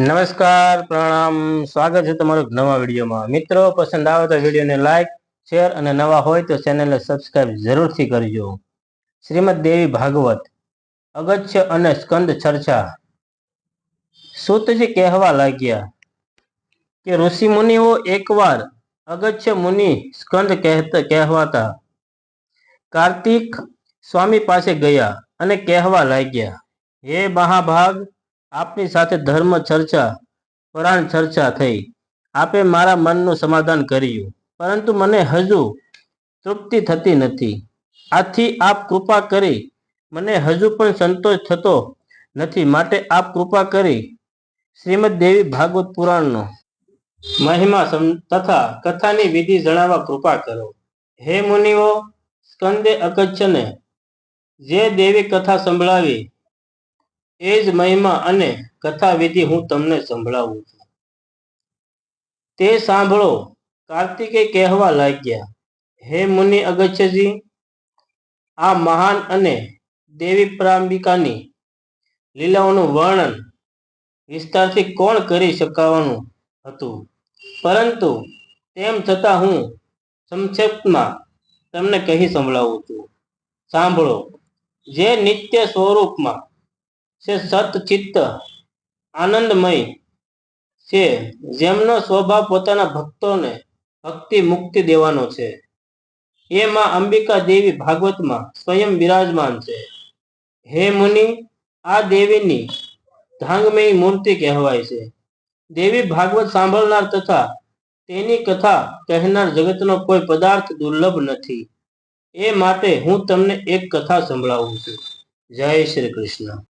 નમસ્કાર, પ્રણામ. સ્વાગત છે તમારું નવા વિડીયોમાં. મિત્રો, પસંદ આવે તો વિડીયોને લાઇક શેર અને નવા હોય તો ચેનલને સબસ્ક્રાઇબ જરૂરથી કરજો. શ્રીમદ દેવી ભાગવત, અગત્ય અને સ્કંદ ચર્ચા. સૂતજી કહેવા લાગ્યા કે ઋષિ મુનિઓ એકવાર અગત્ય મુનિ સ્કંદ કહેતા, કહેવાતા. કાર્તિક સ્વામી પાસે ગયા અને કહેવા લાગ્યા, હે મહાભાગ આપની સાથે ધર્મ ચર્ચા, પુરાણ ચર્ચા થઈ. આપે મારા મનનું સમાધાન કર્યું. પરંતુ મને હજુ તૃપ્તિ થતી નથી. આથી આપ કૃપા કરી મને હજુ પણ સંતોષ થતો નથી. માટે આપ કૃપા કરી શ્રીમદ દેવી ભાગવત પુરાણનો મહિમા તથા કથાની વિધિ જણાવવા કૃપા કરો. હે મુનિઓ, સ્કંદે અકચ્છને જે દેવી કથા સંભળાવી એ જ મહિમા અને કથાવિધિ હું તમને સંભળાવું છું. તે સાંભળો, કાર્તિકે કહેવા લાગ્યા, હે મુનિ અગત્યજી આ મહાન અને દેવી પ્રાંબિકાની લીલાઓનું વર્ણન વિસ્તારથી કોણ કરી શકાવાનું હતું? પરંતુ તેમ છતાં હું સંક્ષેપમાં તમને કહી સંભળાવું છું. સાંભળો, જે નિત્ય સ્વરૂપમાં છે સત ચિત્ત આનંદમય છે, જેમનો સ્વભાવ પોતાના ભક્તોને ભક્તિ મુક્તિ દેવાનો છે. એ માં અંબિકા દેવી ભાગવતમાં સ્વયં બિરાજમાન છે. હે મુનિ, આ દેવીની ધાંગમયી મૂર્તિ કહેવાય છે. દેવી ભાગવત સાંભળનાર તથા તેની કથા કહેનાર જગતનો કોઈ પદાર્થ દુર્લભ નથી. એ માટે હું તમને એક કથા સંભળાવું છું. જય શ્રી કૃષ્ણ.